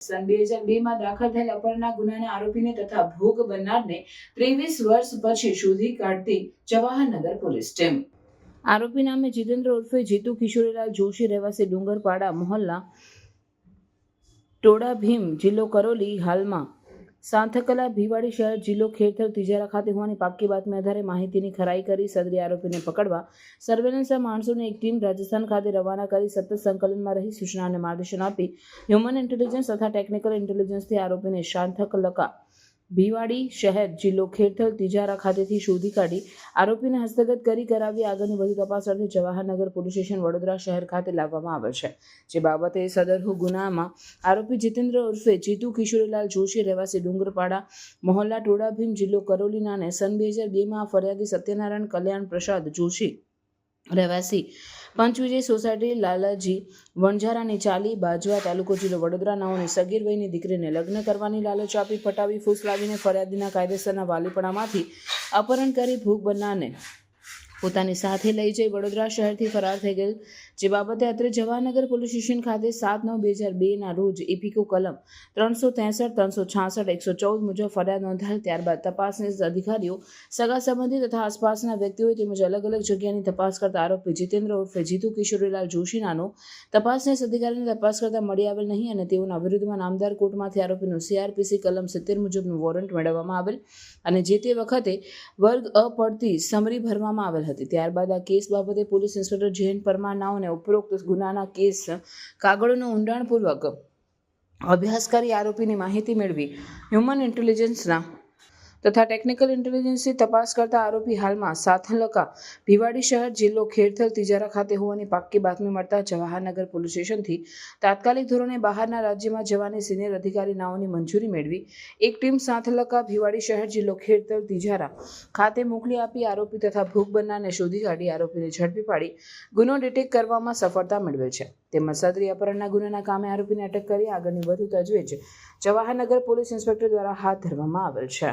સન બે હજાર બેમાં દાખલ થયેલ અપહરણના ગુનાના આરોપીને તથા ભોગ બનનારને ત્રેવીસ વર્ષ પછી શોધી કાઢતી જવાહરનગર પોલીસ ટીમ. આરોપી નામે જીતેન્દ્ર ઉર્ફે જીતુ કિશોરીલાલ જોશી રહેવાસી ડુંગરપાડા મોહલ્લા ટોડા ભીમ જિલ્લો કરોલી હાલમાં સાંથકલા ભીવાડી શહેર જિલ્લો ખેરથર તિજારા ખાતે હોવાની પાક્કી બાતમી આધારે માહિતીની ખરાઈ કરી સદરી આરોપીને પકડવા સર્વેલન્સના માણસોની એક ટીમ રાજસ્થાન ખાતે રવાના કરી સતત સંકલનમાં રહી સૂચના અને માર્ગદર્શન આપી. હ્યુમન ઇન્ટેલિજન્સ તથા ટેકનિકલ ઇન્ટેલિજન્સથી આરોપીને શાંથકલકા ભીવાડી શહેર જિલ્લો ખેડથલ તિજારા ખાતેથી શોધી કાઢી આરોપીને હસ્તગત કરી કરાવી. આગળની વધુ તપાસ અર્થે જવાહરનગર પોલીસ સ્ટેશન વડોદરા શહેર ખાતે લાવવામાં આવે છે. જે બાબતે સદરહુ ગુનામાં આરોપી જીતેન્દ્ર ઉર્ફે જીતુ કિશોરીલાલ જોશી, રહેવાસી ડુંગરપાડા, મોહલ્લા ટોડાભીમ જિલ્લો કરોલીનાને સન બે હજાર બેમાં ફરિયાદી સત્યનારાયણ કલ્યાણ પ્રસાદ જોશી રહેવાસી. પંચવિજય સોસાયટી લાલાજી વણઝારાની ચાલી બાજવા તાલુકો જિલ્લો વડોદરા નાઓની સગીર વયની દીકરીને લગ્ન કરવાની લાલચ આપી પટાવી ફૂસલાવીને ફરિયાદીના કાયદેસરના વાલીપણામાંથી અપહરણ કરી ભૂખ બનનારને પોતાની સાથે લઈ જઈ વડોદરા શહેરથી ફરાર થઈ ગયેલ જે બાબતે અત્રે જવાહરનગર પોલીસ સ્ટેશન ખાતે સાત નવ બે હજાર બેના રોજ ઇપિકો કલમ ત્રણસો ત્રેસઠ, ત્રણસો છાસઠ, એકસો ચૌદ મુજબ ફરિયાદ નોંધાયેલ ત્યારબાદ તપાસની અધિકારીઓ સગા સંબંધી તથા આસપાસના વ્યક્તિઓ તેમજ અલગ અલગ જગ્યાની તપાસ કરતા આરોપી જીતેન્દ્ર ઉર્ફે જીતુ કિશોરીલાલ જોશીનાનો તપાસને અધિકારીને તપાસ કરતા મળી આવેલ નહીં અને તેઓના વિરુદ્ધમાં નામદાર કોર્ટમાંથી આરોપીનું સીઆરપીસી કલમ સિત્તેર મુજબનું વોરંટ મેળવવામાં આવેલ અને જે તે વખતે વર્ગ અ પડતી સમરી ભરવામાં આવેલ હતી. ત્યારબાદ આ કેસ બાબતે પોલીસ ઇન્સ્પેક્ટર જૈન પરમાર નાઓને ઉપરોક્ત ગુનાના કેસ કાગળોનો ઊંડાણપૂર્વક અભ્યાસ કરી આરોપીની માહિતી મેળવી. હ્યુમન ઇન્ટેલિજન્સના તથા ટેકનિકલ ઇન્ટેલિજન્સની તપાસ કરતા આરોપી હાલમાં સાથલકા, ભીવાડી શહેર જિલ્લો ખેડથલ તિજારા ખાતે હોવાની પાક્કી બાતમી મળતા જવાહરનગર પોલીસ સ્ટેશનથી તાત્કાલિક ધોરણે બહારના રાજ્યમાં જવાની સિનિયર અધિકારી નાઓની મંજૂરી મેળવી એક ટીમ સાથલકા, ભીવાડી શહેર જિલ્લો ખેડથલ તિજારા ખાતે મોકલી આપી આરોપી તથા ભૂખ બનનારને શોધી કાઢી આરોપીને ઝડપી પાડી ગુનો ડિટેક્ટ કરવામાં સફળતા મેળવેલ છે. તેમજ સદરી અપહરણના ગુનાના કામે આરોપીને અટક કરી આગળની વધુ તજવીજ જવાહરનગર પોલીસ ઇન્સ્પેક્ટર દ્વારા હાથ ધરવામાં આવેલ છે.